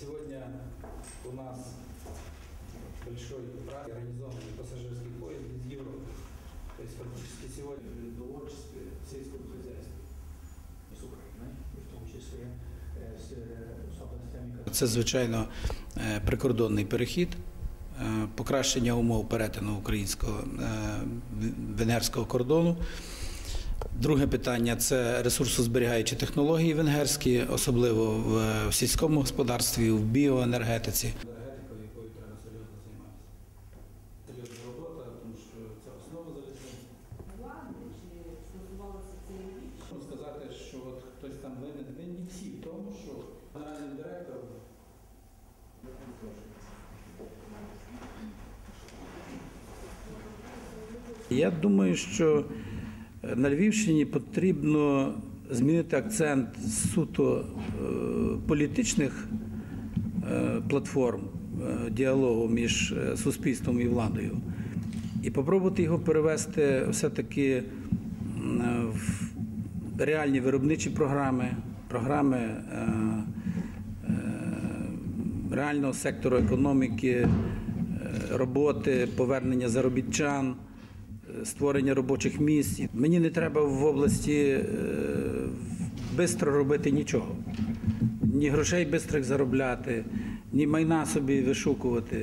Сегодня у нас большой праздник, организованный пассажирский поезд из Европы. То есть фактически сегодня в довольстве сельского хозяйства. з України, і в тому числі е, з з областями Це, звичайно, е, прикордонний перехід, е, покращення умов перетину українського е, венгерського кордону. Друге питання це ресурсозберігаючі технології венгерські, особливо в сільському господарстві, в біоенергетиці. Я думаю, що на Львівщині потрібно змінити акцент з суто е, політичних е, платформ е, діалогу між суспільством і владою. І попробувати його перевести все-таки в реальні виробничі програми, програми реального сектору економіки, роботи, повернення заробітчан, створення робочих місць. Мені не треба в області швидко робити нічого. Ні грошей швидко заробляти, ні майна собі вишукувати.